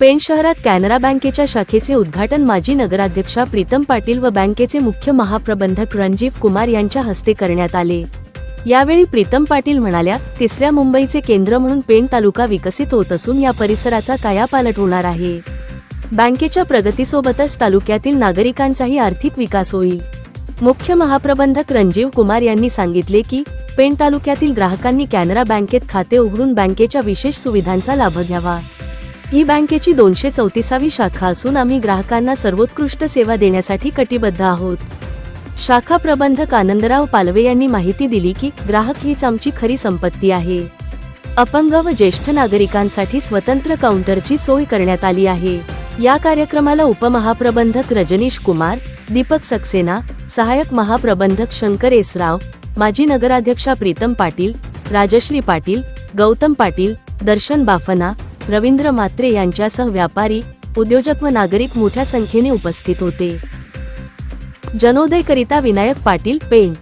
पेण शहरात कॅनरा बँकेच्या शाखेचे उद्घाटन माजी नगराध्यक्षा प्रीतम पाटील व बँकेचे मुख्य महाप्रबंधक रणजीव कुमार यांच्या हस्ते करण्यात आले. यावेळी प्रीतम पाटील म्हणाल्या तिसऱ्या मुंबईचे केंद्र म्हणून पेण तालुका विकसित होत असून या परिसराचा कायापालट होणार आहे. बँकेच्या प्रगतीसोबतच तालुक्यातील नागरिकांचाही आर्थिक विकास होईल. मुख्य महाप्रबंधक रणजीव कुमार यांनी सांगितले की पेण तालुक्यातील ग्राहकांनी कॅनरा बँकेत खाते उघडून बँकेच्या विशेष सुविधांचा लाभ घ्यावा. ही बँकेची दोनशे चौतीसावी शाखा असून आम्ही ग्राहकांना सर्वोत्कृष्ट सेवा देण्यासाठी कटिबद्ध आहोत. शाखा प्रबंधक आनंदराव पालवे यांनी माहिती दिली की ग्राहक हीच आमची खरी संपत्ती आहे. अपंग व ज्येष्ठ नागरिकांसाठी स्वतंत्र काउंटरची सोय करण्यात आली आहे. या कार्यक्रमाला उपमहाप्रबंधक रजनीश कुमार दीपक सक्सेना सहाय्यक महाप्रबंधक शंकर एसराव माजी नगराध्यक्षा प्रीतम पाटील राजश्री पाटील गौतम पाटील दर्शन बाफना रवींद्र मात्रे यांच्यासह व्यापारी उद्योजक व नागरिक मोठ्या संख्येने उपस्थित होते. जनोदयकरिता विनायक पाटील पेंट